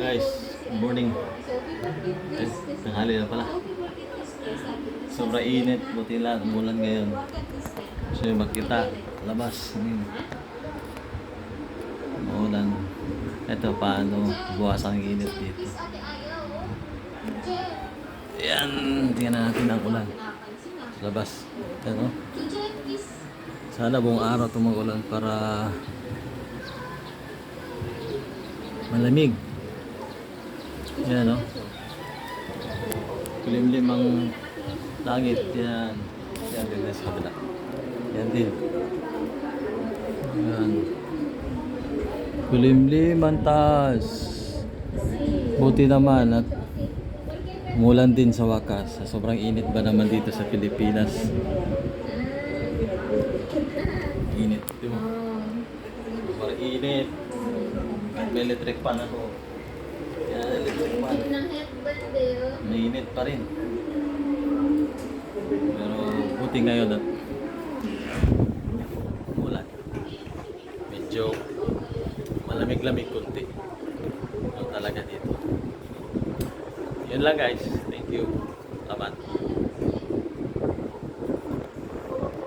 Guys, good morning. Ay, tanghali na pala. Sobrang init, buti lang, umulan ngayon. So yung magkita, labas. Umulan. Ito paano buwasan ang init dito. Yan, tingnan natin ang ulan. Labas. Ano? Sana buong araw tumugulan para malamig. Yan, no? Kulimlim ang langit. Yan. Yan din sa kabila. Yan din. Yan. Kulimlim ang taas. Buti naman at umulan din sa wakas. Sobrang init ba naman dito sa Pilipinas? Init. Di ba? Sobrang init. May electric pan ako. Yan, electric pan. ng headband eh. oh. Mainit pa rin. Pero buti ngayon at ulan. Medyo malamig-lamig kunti. Yun talaga dito. Yun lang guys. Thank you. Salamat.